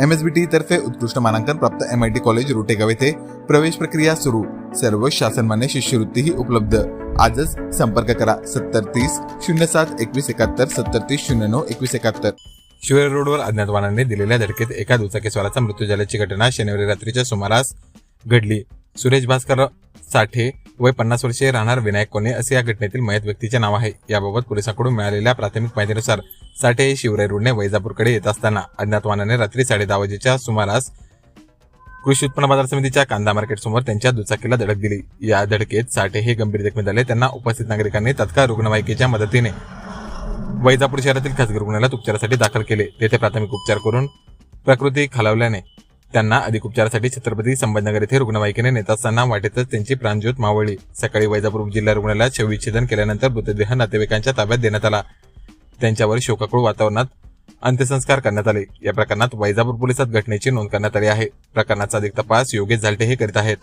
MSBT तर्फे उत्कृष्ट मानांकन प्राप्त M I T college Rotegaon येथे प्रवेश प्रक्रिया सुरू. सर्व शासनमान्य शिष्यवृत्तीही उपलब्ध. आजच संपर्क करा सत्तर तीस शून्य सात एकवीस एकाहत्तर सत्तर तीस शून्य नऊ एकवीस एकाहत्तर. शिवेर रोडवर अज्ञात वाहनाने दिलेल्या धडकेत एका दुचाकीस्वाराचा मृत्यू झाल्याची घटना शनिवारी रात्रीच्या सुमारास घडली. सुरेश भास्कर साठे वय पन्नास वर्षीय राहणार विनायक कोणे असे या घटनेतील मयत व्यक्तीचे नाव आहे. याबाबत पोलिसांकडून मिळालेल्या प्राथमिक माहितीनुसार साठे शिवराय रोडने वैजापूरकडे येत असताना अज्ञात वाहनाने रात्री साडे दहा वाजेच्या सुमारास कृषी उत्पन्न बाजार समितीच्या कांदा मार्केट समोर त्यांच्या दुचाकीला धडक दिली. या धडकेत साठे हे गंभीर जखमी झाले. त्यांना उपस्थित नागरिकांनी तत्काळ रुग्णवाहिकेच्या मदतीने वैजापूर शहरातील खासगी रुग्णालयात उपचारासाठी दाखल केले. तेथे प्राथमिक उपचार करून प्रकृती खालावल्याने त्यांना अधिक उपचारासाठी छत्रपती संभाजीनगर येथे रुग्णवाहिकेने नेत असताना वाटेतच त्यांची प्राणज्योत मावळली. सकाळी वैजापूर जिल्हा रुग्णालयात शवविच्छेदन केल्यानंतर मृतदेह नातेवाईकांच्या ताब्यात देण्यात आला. त्यांच्यावर शोकाकुळ वातावरणात अंत्यसंस्कार करण्यात आले. या प्रकरणात वैजापूर पोलिसात घटनेची नोंद करण्यात आली आहे. प्रकरणाचा अधिक तपास योगेश झालटे हे करीत आहेत.